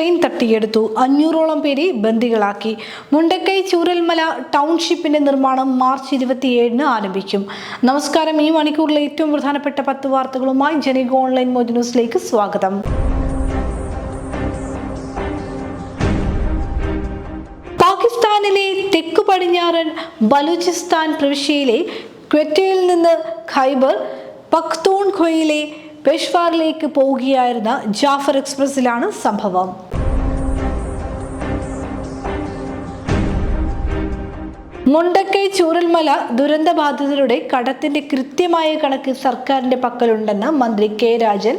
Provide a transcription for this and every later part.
Train തട്ടിയെടുത്തു. അഞ്ഞൂറോളം പേരെ ബന്ദികളാക്കി. മുണ്ടക്കൈ ചൂരൽമല ടൗൺഷിപ്പിന്റെ നിർമ്മാണം മാർച്ച് ഇരുപത്തിയേഴിന് ആരംഭിക്കും. നമസ്കാരം. ഈ മണിക്കൂറിലെ ഏറ്റവും പ്രധാനപ്പെട്ട പത്ത് വാർത്തകളുമായി ജനക ഓൺലൈൻ മോജ് ന്യൂസിലേക്ക് സ്വാഗതം. പാകിസ്ഥാനിലെ തെക്കു പടിഞ്ഞാറൻ ബലൂചിസ്ഥാൻ പ്രവിശ്യയിലെ ക്വറ്റയിൽ നിന്ന് ഖൈബർ പഖ്തൂൺ ഖൊയിലെ പെഷ്വാറിലേക്ക് പോവുകയായിരുന്ന ജാഫർ എക്സ്പ്രസിലാണ് സംഭവം. മുണ്ടക്കൈ ചൂരൽമല ദുരന്തബാധിതരുടെ കടത്തിന്റെ കൃത്യമായ കണക്ക് സർക്കാരിന്റെ പക്കലുണ്ടെന്ന് മന്ത്രി കെ രാജൻ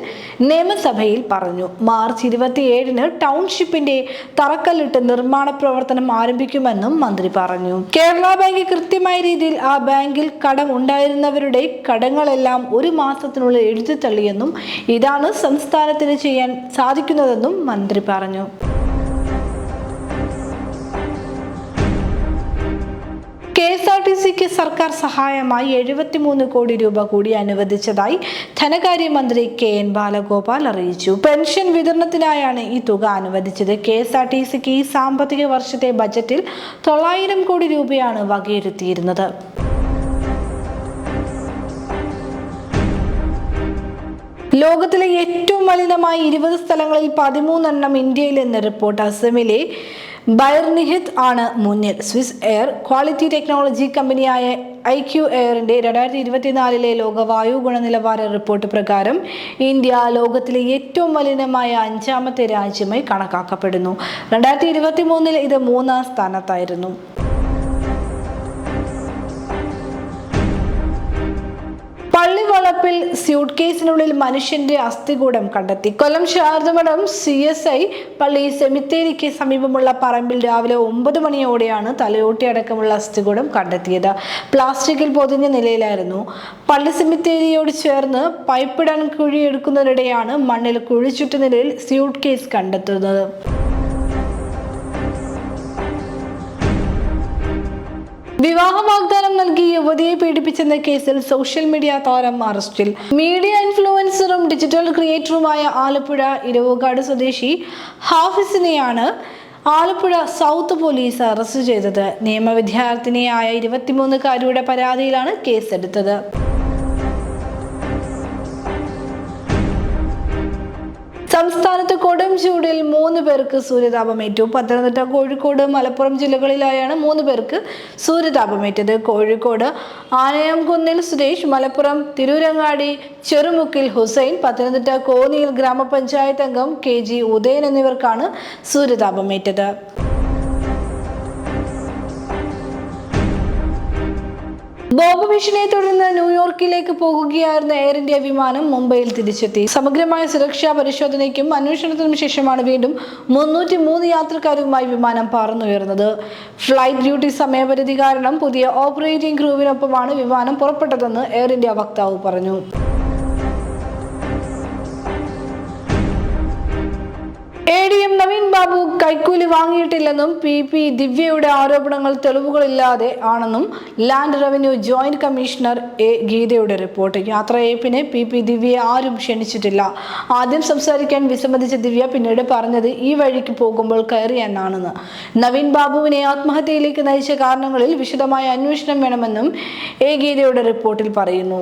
നിയമസഭയിൽ പറഞ്ഞു. മാർച്ച് ഇരുപത്തിയേഴിന് ടൗൺഷിപ്പിന്റെ തറക്കല്ലിട്ട് നിർമ്മാണ പ്രവർത്തനം ആരംഭിക്കുമെന്നും മന്ത്രി പറഞ്ഞു. കേരള ബാങ്ക് കൃത്യമായ രീതിയിൽ ആ ബാങ്കിൽ കടം ഉണ്ടായിരുന്നവരുടെ കടങ്ങളെല്ലാം ഒരു മാസത്തിനുള്ളിൽ എഴുതി തള്ളിയെന്നും ഇതാണ് സംസ്ഥാനത്തിന് ചെയ്യാൻ സാധിക്കുന്നതെന്നും മന്ത്രി പറഞ്ഞു. കെ എസ് ആർ ടി സിക്ക് സർക്കാർ സഹായമായി എഴുപത്തിമൂന്ന് കോടി രൂപ കൂടി അനുവദിച്ചതായി ധനകാര്യമന്ത്രി കെ എൻ ബാലഗോപാൽ അറിയിച്ചു. പെൻഷൻ വിതരണത്തിനായാണ് ഈ തുക അനുവദിച്ചത്. കെ എസ് ആർ ടി സിക്ക് ഈ സാമ്പത്തിക വർഷത്തെ ബജറ്റിൽ തൊള്ളായിരം കോടി രൂപയാണ് വകയിരുത്തിയിരുന്നത്. ലോകത്തിലെ ഏറ്റവും മലിനമായ ഇരുപത് സ്ഥലങ്ങളിൽ പതിമൂന്നെണ്ണം ഇന്ത്യയിൽ എന്ന റിപ്പോർട്ട് അസമിലെ ബൈർനിഹിത് ആണ് മുന്നിൽ. സ്വിസ് എയർ ക്വാളിറ്റി ടെക്നോളജി കമ്പനിയായ ഐ ക്യു എയറിന്റെ രണ്ടായിരത്തി ഇരുപത്തിനാലിലെ ലോക വായു ഗുണനിലവാര റിപ്പോർട്ട് പ്രകാരം ഇന്ത്യ ലോകത്തിലെ ഏറ്റവും മലിനമായ അഞ്ചാമത്തെ രാജ്യമായി കണക്കാക്കപ്പെടുന്നു. രണ്ടായിരത്തി ഇരുപത്തി മൂന്നിൽ ഇത് മൂന്നാം സ്ഥാനത്തായിരുന്നു. പള്ളിവളപ്പിൽ സ്യൂട്ട് കേസിനുള്ളിൽ മനുഷ്യന്റെ അസ്ഥികൂടം കണ്ടെത്തി. Kollam Sharadamadom C S I പള്ളി സെമിത്തേരിക്ക് സമീപമുള്ള പറമ്പിൽ രാവിലെ ഒമ്പത് മണിയോടെയാണ് തലയോട്ടി അടക്കമുള്ള അസ്ഥികൂടം കണ്ടെത്തിയത്. പ്ലാസ്റ്റിക്കിൽ പൊതിഞ്ഞ നിലയിലായിരുന്നു. പള്ളി സെമിത്തേരിയോട് ചേർന്ന് പൈപ്പിടാൻ കുഴിയെടുക്കുന്നതിനിടെയാണ് മണ്ണിൽ കുഴിച്ചുറ്റ നിലയിൽ സ്യൂട്ട് കേസ് കണ്ടെത്തുന്നത്. വിവാഹ വാഗ്ദാനം നൽകി യുവതിയെ പീഡിപ്പിച്ചെന്ന കേസിൽ സോഷ്യൽ മീഡിയ താരം അറസ്റ്റിൽ. മീഡിയ ഇൻഫ്ലുവൻസറും ഡിജിറ്റൽ ക്രിയേറ്ററുമായ ആലപ്പുഴ ഇരവുകാട് സ്വദേശി ഹാഫിസിനെയാണ് ആലപ്പുഴ സൗത്ത് പോലീസ് അറസ്റ്റ് ചെയ്തത്. നിയമവിദ്യാർത്ഥിനിയായ ഇരുപത്തിമൂന്നുകാരിയുടെ പരാതിയിലാണ് കേസെടുത്തത്. സംസ്ഥാനത്ത് കൊടും ചൂടിൽ മൂന്ന് പേർക്ക് സൂര്യതാപമേറ്റു. പത്തനംതിട്ട കോഴിക്കോട് മലപ്പുറം ജില്ലകളിലായാണ് മൂന്ന് പേർക്ക് സൂര്യതാപമേറ്റത്. കോഴിക്കോട് ആനയംകുന്നിൽ സുരേഷ് മലപ്പുറം തിരൂരങ്ങാടി ചെറുമുക്കിൽ ഹുസൈൻ പത്തനംതിട്ട കോന്നിയിൽ ഗ്രാമപഞ്ചായത്ത് അംഗം കെ ജി ഉദയൻ എന്നിവർക്കാണ് സൂര്യതാപമേറ്റത്. ബോംബ് തുടർന്ന് ന്യൂയോർക്കിലേക്ക് പോകുകയായിരുന്ന എയർ ഇന്ത്യ വിമാനം മുംബൈയിൽ തിരിച്ചെത്തി. സമഗ്രമായ സുരക്ഷാ പരിശോധനയ്ക്കും അന്വേഷണത്തിനും ശേഷമാണ് വീണ്ടും മുന്നൂറ്റി മൂന്ന് യാത്രക്കാരുമായി വിമാനം പറന്നുയർന്നത് ഫ്ലൈറ്റ് ഡ്യൂട്ടി സമയപരിധി കാരണം പുതിയ ഓപ്പറേറ്റിംഗ് ക്രൂവിനൊപ്പമാണ് വിമാനം പുറപ്പെട്ടതെന്ന് എയർ ഇന്ത്യ വക്താവ് പറഞ്ഞു. ബാബു കൈക്കൂലി വാങ്ങിയിട്ടില്ലെന്നും പി പി ദിവ്യയുടെ ആരോപണങ്ങൾ തെളിവുകളില്ലാതെ ആണെന്നും land revenue joint commissioner A ഗീതയുടെ റിപ്പോർട്ട്. യാത്രയയപ്പിന് പി പി ദിവ്യയെ ആരും ക്ഷണിച്ചിട്ടില്ല. ആദ്യം സംസാരിക്കാൻ വിസമ്മതിച്ച ദിവ്യ പിന്നീട് പറഞ്ഞത് ഈ വഴിക്ക് പോകുമ്പോൾ കയറി എന്നാണെന്ന്. നവീൻ ബാബുവിനെ ആത്മഹത്യയിലേക്ക് നയിച്ച കാരണങ്ങളിൽ വിശദമായ അന്വേഷണം വേണമെന്നും എ ഗീതയുടെ റിപ്പോർട്ടിൽ പറയുന്നു.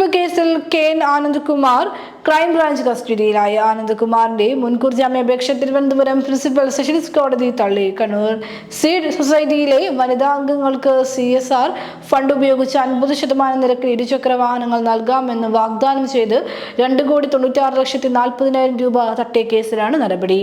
തട്ടിപ്പ് കേസിൽ K N Anandkumar crime branch കസ്റ്റഡിയിലായ. ആനന്ദ്കുമാറിന്റെ മുൻകൂർ ജാമ്യാപേക്ഷ തിരുവനന്തപുരം പ്രിൻസിപ്പൽ സെഷൻസ് കോടതി തള്ളി. കണ്ണൂർ സീഡ് സൊസൈറ്റിയിലെ വനിതാ അംഗങ്ങൾക്ക് സി എസ് ആർ ഫണ്ട് ഉപയോഗിച്ച് അൻപത് ശതമാനം നിരക്കിൽ ഇരുചക്ര വാഹനങ്ങൾ നൽകാമെന്ന് വാഗ്ദാനം ചെയ്ത് രണ്ട് കോടി തൊണ്ണൂറ്റാറ് ലക്ഷത്തി നാൽപ്പതിനായിരം രൂപ തട്ടിയ കേസിലാണ് നടപടി.